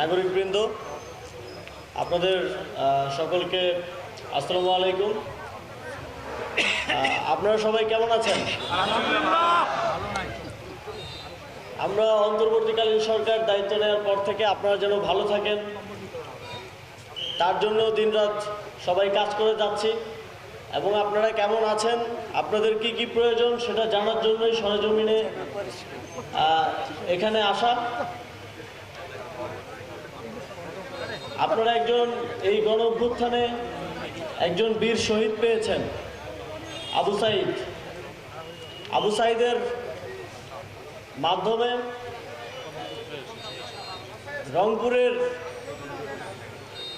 নাগরিকবৃন্দ, আপনাদের সকলকে আসসালামু আলাইকুম। আপনারা সবাই কেমন আছেন? আমরা অন্তর্বর্তীকালীন সরকার দায়িত্ব নেওয়ার পর থেকে আপনারা যেন ভালো থাকেন। তার জন্য দিনরাত সবাই কাজ করে যাচ্ছি। এবং আপনারা কেমন আছেন? আপনাদের কি কি প্রয়োজন সেটা জানার জন্যই সরজমিনে এখানে আসা। আপনারা একজন এই গণ অভ্যুত্থানে একজন বীর শহীদ পেয়েছেন, আবু সাইদ। আবু সাইদের মাধ্যমে রংপুরের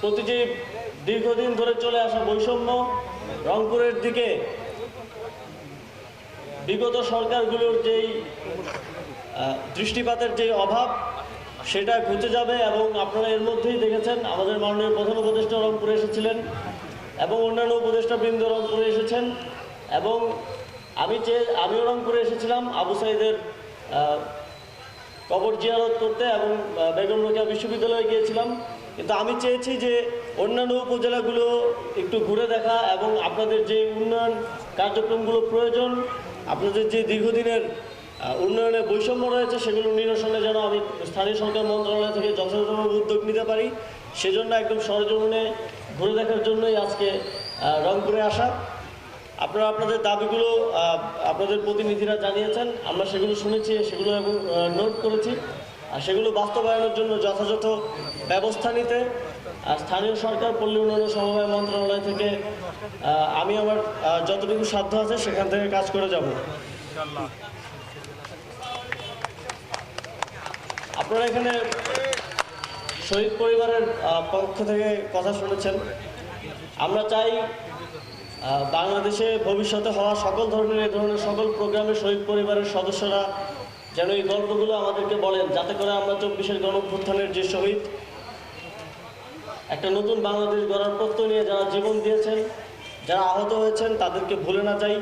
প্রতি যে দীর্ঘদিন ধরে চলে আসা বৈষম্য রংপুরের দিকে, বিগত সরকারগুলোর যেই দৃষ্টিপাতের যে অভাব সেটা ঘুচে যাবে এবং আপনারা এর মধ্যেই দেখেছেন আমাদের মাননীয় প্রধান উপদেষ্টা রংপুরে এসেছিলেন এবং অন্যান্য উপদেষ্টা বৃন্দ রংপুরে এসেছেন এবং আমি চেয়ে আমিও রংপুরে এসেছিলাম, আবু সাইদের কবর জিয়ারত করতে এবং বেগম রোকেয়া বিশ্ববিদ্যালয়ে গিয়েছিলাম। কিন্তু আমি চেয়েছি যে অন্যান্য উপজেলাগুলো একটু ঘুরে দেখা এবং আপনাদের যে উন্নয়ন কার্যক্রমগুলো প্রয়োজন, আপনাদের যে দীর্ঘদিনের আহ, উন্নয়নের বৈষম্য রয়েছে সেগুলো নিরসনে যেন আমি স্থানীয় সরকার মন্ত্রণালয় থেকে যথাযথভাবে উদ্যোগ নিতে পারি। সেজন্য একদম সরজমিনে ঘুরে দেখার জন্যই আজকে রংপুরে আসা। আপনারা আপনাদের দাবিগুলো আপনাদের প্রতিনিধিরা জানিয়েছেন আমরা সেগুলো শুনেছি সেগুলো এবং নোট করেছি। আর সেগুলো বাস্তবায়নের জন্য যথাযথ ব্যবস্থা নিতে আর স্থানীয় সরকার পল্লী উন্নয়ন সমবায় মন্ত্রণালয় থেকে আমি আমার যতটুকু সাধ্য আছে সেখান থেকে কাজ করে যাব। আপনারা এখানে শহীদ পরিবারের পক্ষ থেকে কথা শুনেছেন। আমরা চাই বাংলাদেশে ভবিষ্যতে হওয়া সকল ধরনের, এই ধরনের সকল প্রোগ্রামে শহীদ পরিবারের সদস্যরা যেন এই গল্পগুলো আমাদেরকে বলেন, যাতে করে আমরা চব্বিশের গণভ্যুত্থানের যে শহীদ, একটা নতুন বাংলাদেশ গড়ার প্রত্যয় নিয়ে যারা জীবন দিয়েছেন, যারা আহত হয়েছেন, তাদেরকে ভুলে না যাই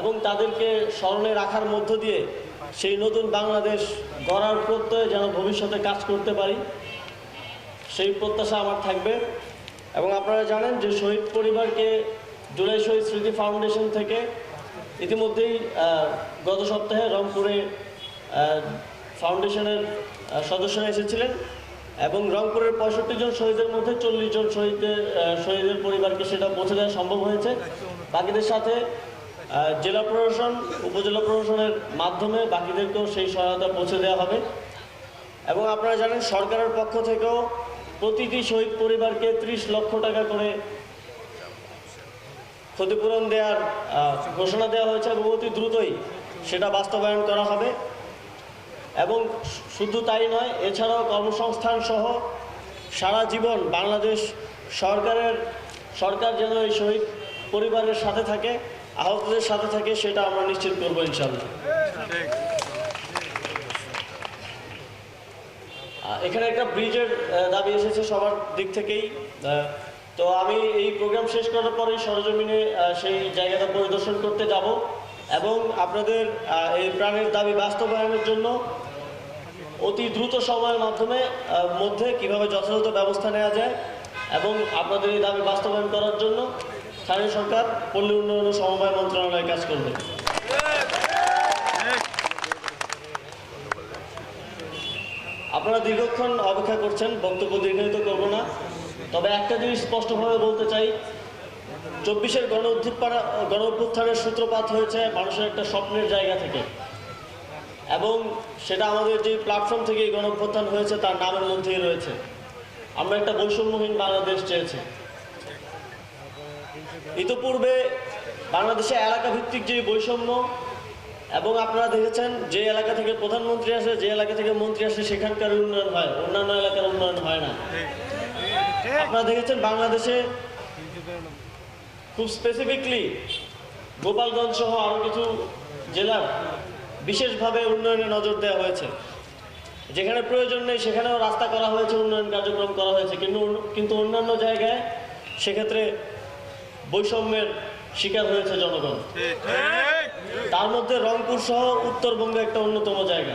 এবং তাদেরকে স্মরণে রাখার মধ্য দিয়ে সেই নতুন বাংলাদেশ গড়ার প্রত্যয়ে যেন ভবিষ্যতে কাজ করতে পারি, সেই প্রত্যাশা আমার থাকবে। এবং আপনারা জানেন যে শহীদ পরিবারকে জুলাই শহীদ স্মৃতি ফাউন্ডেশন থেকে ইতিমধ্যেই গত সপ্তাহে রংপুরে ফাউন্ডেশনের সদস্যরা এসেছিলেন এবং রংপুরের পঁয়ষট্টি জন শহীদের মধ্যে চল্লিশ জন শহীদের শহীদের পরিবারকে সেটা পৌঁছে দেওয়া সম্ভব হয়েছে। বাকিদের সাথে জেলা প্রশাসন, উপজেলা প্রশাসনের মাধ্যমে বাকিদেরকেও সেই সহায়তা পৌঁছে দেওয়া হবে। এবং আপনারা জানেন, সরকারের পক্ষ থেকেও প্রতিটি শহীদ পরিবারকে ত্রিশ লক্ষ টাকা করে ক্ষতিপূরণ দেওয়ার ঘোষণা দেওয়া হয়েছে এবং অতি দ্রুতই সেটা বাস্তবায়ন করা হবে। এবং শুধু তাই নয়, এছাড়াও কর্মসংস্থান সহ সারা জীবন বাংলাদেশ সরকারের, সরকার যেন এই শহীদ পরিবারের সাথে থাকে। আহতদের সাথে থাকে, সেটা আমরা নিশ্চিত করব ইনশাল্লাহ এখানে একটা ব্রিজের দাবি এসেছে সবার দিক থেকেই। তো আমি এই প্রোগ্রাম শেষ করার পরেই সরজমিনে সেই জায়গাটা পরিদর্শন করতে যাব এবং আপনাদের এই প্রাণের দাবি বাস্তবায়নের জন্য অতি দ্রুত সময়ের মাধ্যমে মধ্যে কীভাবে যথাযথ ব্যবস্থা নেওয়া যায় এবং আপনাদের এই দাবি বাস্তবায়ন করার জন্য স্থানীয় সরকার, পল্লী উন্নয়ন ও সমবায় মন্ত্রণালয় কাজ করবে। আপনারা দীর্ঘক্ষণ অপেক্ষা করছেন, বক্তব্য দীর্ঘায়িত করব না। তবে একটা জিনিস স্পষ্টভাবে বলতে চাই, চব্বিশের গণ উত্থান গণ অভ্যুত্থানের সূত্রপাত হয়েছে মানুষের একটা স্বপ্নের জায়গা থেকে। এবং সেটা আমাদের যে প্ল্যাটফর্ম থেকে গণ অভ্যুত্থান হয়েছে, তার নামের মধ্যেই রয়েছে। আমরা একটা বৈষম্যহীন বাংলাদেশ চেয়েছি। ইতোপূর্বে বাংলাদেশে এলাকা ভিত্তিক যে বৈষম্য, এবং আপনারা দেখেছেন যে এলাকা থেকে প্রধানমন্ত্রী আসে, যে এলাকা থেকে মন্ত্রী আসে, সেখানকার উন্নয়ন হয়, অন্যান্য এলাকার উন্নয়ন হয় না। আপনারা দেখেছেন বাংলাদেশে খুব স্পেসিফিকলি গোপালগঞ্জ সহ আরও কিছু জেলার বিশেষভাবে উন্নয়নে নজর দেওয়া হয়েছে। যেখানে প্রয়োজন নেই, সেখানেও রাস্তা করা হয়েছে, উন্নয়ন কার্যক্রম করা হয়েছে। কিন্তু কিন্তু অন্যান্য জায়গায় সেক্ষেত্রে বৈষম্যের শিকার হয়েছে জনগণ। তার মধ্যে রংপুর সহ উত্তরবঙ্গ একটা অন্যতম জায়গা।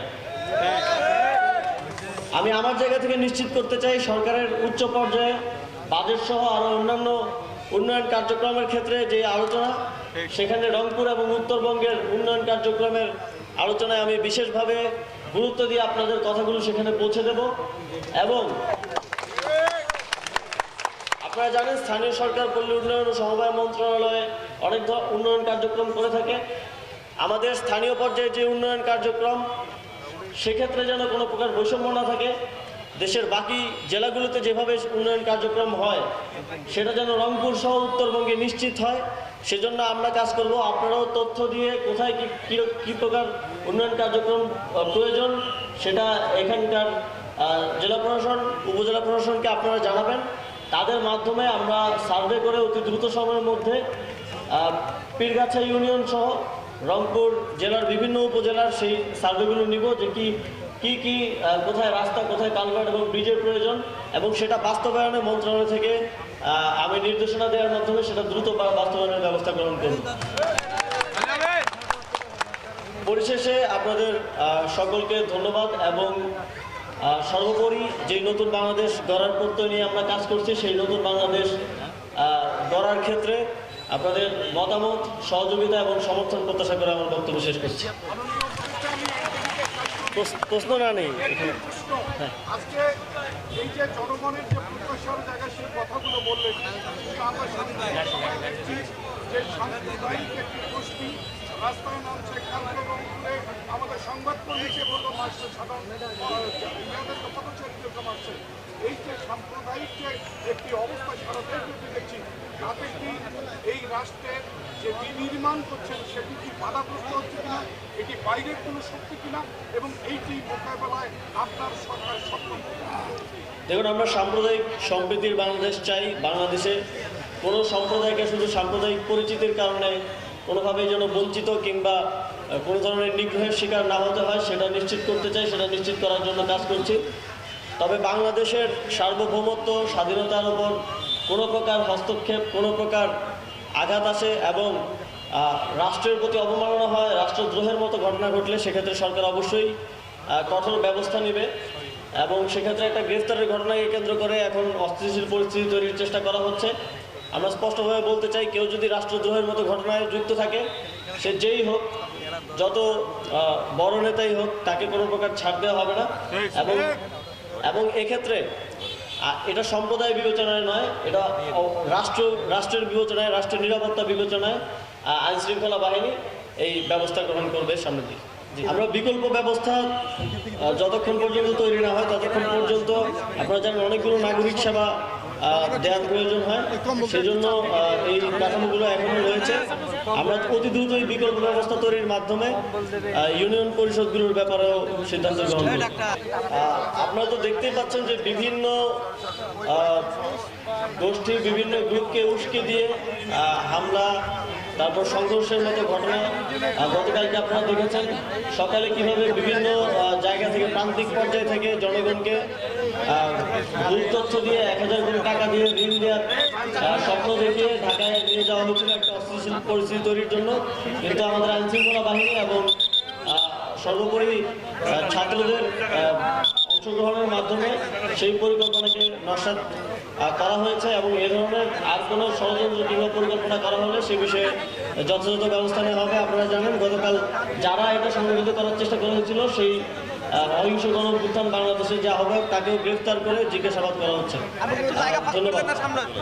আমি আমার জায়গা থেকে নিশ্চিত করতে চাই, সরকারের উচ্চ পর্যায়ে বাজেট সহ আরও অন্যান্য উন্নয়ন কার্যক্রমের ক্ষেত্রে যে আলোচনা, সেখানে রংপুর এবং উত্তরবঙ্গের উন্নয়ন কার্যক্রমের আলোচনায় আমি বিশেষভাবে গুরুত্ব দিয়ে আপনাদের কথাগুলো সেখানে পৌঁছে দেব। এবং আপনারা জানেন, স্থানীয় সরকার পল্লী উন্নয়ন ও সমবায় মন্ত্রণালয়ে অনেক উন্নয়ন কার্যক্রম করে থাকে। আমাদের স্থানীয় পর্যায়ে যে উন্নয়ন কার্যক্রম, সেক্ষেত্রে যেন কোনো প্রকার বৈষম্য না থাকে, দেশের বাকি জেলাগুলোতে যেভাবে উন্নয়ন কার্যক্রম হয়, সেটা যেন রংপুর সহ উত্তরবঙ্গে নিশ্চিত হয়, সেজন্য আমরা কাজ করব। আপনারাও তথ্য দিয়ে কোথায় কী কি প্রকার উন্নয়ন কার্যক্রম প্রয়োজন, সেটা এখানকার জেলা প্রশাসন, উপজেলা প্রশাসনকে আপনারা জানাবেন। তাদের মাধ্যমে আমরা সার্ভে করে অতি দ্রুত সময়ের মধ্যে পীরগাছা ইউনিয়ন সহ রংপুর জেলার বিভিন্ন উপজেলার সেই সার্ভেগুলো নিব যে কি কি কি কোথায় রাস্তা, কোথায় কালভার্ট এবং ব্রিজের প্রয়োজন এবং সেটা বাস্তবায়নে মন্ত্রণালয় থেকে আমি নির্দেশনা দেওয়ার মাধ্যমে সেটা দ্রুত বাস্তবায়নের ব্যবস্থা গ্রহণ করব। পরিশেষে আপনাদের সকলকে ধন্যবাদ এবং সর্বোপরি যেই নতুন বাংলাদেশ গড়ার প্রত্যয় নিয়ে আমরা কাজ করছি সেই নতুন বাংলাদেশ গড়ার ক্ষেত্রে আপনাদের মতামত সহযোগিতা এবং সমর্থন প্রত্যাশা করে আমার বক্তব্য শেষ করছি। প্রশ্ন- না নেই এখানে। আজকে এই যে জনগণের যে প্রত্যাশার জায়গা সেই কথাগুলো বললেন। যে একটি গোষ্ঠী রাস্তায় নামছে রংপুরে আমাদের সংবাদকর্মীকে বলতো মারছে সাধারণ মেয়েদেরকে পথচারীদেরকে এই যে সাম্প্রদায়িক যে একটি অবস্থা সারা দেশব্যাপী দেখছি, তাতে কি এই রাষ্ট্রের যে বিনির্মাণ করছেন সেটি কি বাধাগ্রস্ত হচ্ছে কিনা, এটি বাইরের কোনো শক্তি কিনা এবং এইটি মোকাবেলায় আপনার সরকার সক্ষম দেখুন, আমরা সাম্প্রদায়িক সম্প্রীতির বাংলাদেশ চাই। বাংলাদেশে কোনো সম্প্রদায়কে শুধু সাম্প্রদায়িক পরিচিতির কারণে কোনোভাবেই যেন বঞ্চিত কিংবা কোনো ধরনের নিগ্রহের শিকার না হতে হয়, সেটা নিশ্চিত করতে চাই, সেটা নিশ্চিত করার জন্য কাজ করছি। তবে বাংলাদেশের সার্বভৌমত্ব, স্বাধীনতার ওপর কোনো প্রকার হস্তক্ষেপ, কোনো প্রকার আঘাত আসে এবং রাষ্ট্রের প্রতি অবমাননা হয়, রাষ্ট্রদ্রোহের মতো ঘটনা ঘটলে সেক্ষেত্রে সরকার অবশ্যই কঠোর ব্যবস্থা নেবে এবং সেক্ষেত্রে একটা গ্রেফতারের ঘটনাকে কেন্দ্র করে এখন অস্থিতিশীল পরিস্থিতি তৈরির চেষ্টা করা হচ্ছে। আমরা স্পষ্টভাবে বলতে চাই কেউ যদি রাষ্ট্রদ্রোহের মতো ঘটনায় যুক্ত থাকে সে যেই হোক যত বড় নেতাই হোক তাকে কোনো প্রকার ছাড় দেওয়া হবে না। এবং এবং এক্ষেত্রে এটা সম্প্রদায় বিবেচনায় নয় এটা রাষ্ট্র রাষ্ট্রের বিবেচনায় রাষ্ট্রের নিরাপত্তা বিবেচনায় আইন শৃঙ্খলা বাহিনী এই ব্যবস্থা গ্রহণ করবে সামনের দিকে। আমরা বিকল্প ব্যবস্থা যতক্ষণ পর্যন্ত তৈরি না হয় ততক্ষণ পর্যন্ত আপনারা জানেন অনেকগুলো নাগরিক সেবা দেওয়ার প্রয়োজন হয়। সেজন্য এই কাঠামোগুলো এখনও রয়েছে। আমরা অতি দ্রুত এই বিকল্প ব্যবস্থা তৈরির মাধ্যমে ইউনিয়ন পরিষদগুলোর ব্যাপারেও সিদ্ধান্ত গ্রহণ আপনারা তো দেখতেই পাচ্ছেন যে বিভিন্ন গোষ্ঠী বিভিন্ন গ্রুপকে উস্কে দিয়ে হামলা তারপর সংঘর্ষের মতো ঘটনা গতকালকে আপনারা দেখেছেন। সকালে কীভাবে বিভিন্ন জায়গা থেকে প্রান্তিক পর্যায় থেকে জনগণকে ভুল তথ্য দিয়ে এক হাজার কোটি টাকা দিয়ে ঋণ দেওয়ার স্বপ্ন দেখিয়ে ঢাকায় নিয়ে যাওয়া হচ্ছিল একটা অস্থিতিশীল পরিস্থিতি তৈরির জন্য কিন্তু আমাদের আইনশৃঙ্খলা বাহিনী এবং সর্বোপরি ছাত্রদের অংশগ্রহণের মাধ্যমে সেই পরিকল্পনাকে নস্বাত করা হয়েছে এবং এ ধরনের আর কোনো ষড়যন্ত্র কিংবা পরিকল্পনা করা হলে সে বিষয়ে যথাযথ ব্যবস্থা নেওয়া হবে। আপনারা জানেন গতকাল যারা এটা সংগঠিত করার চেষ্টা করা হয়েছিল সেই অহিংস বাংলাদেশে যা হবে তাকে তাকেও গ্রেফতার করে জিজ্ঞাসাবাদ করা হচ্ছে। ধন্যবাদ।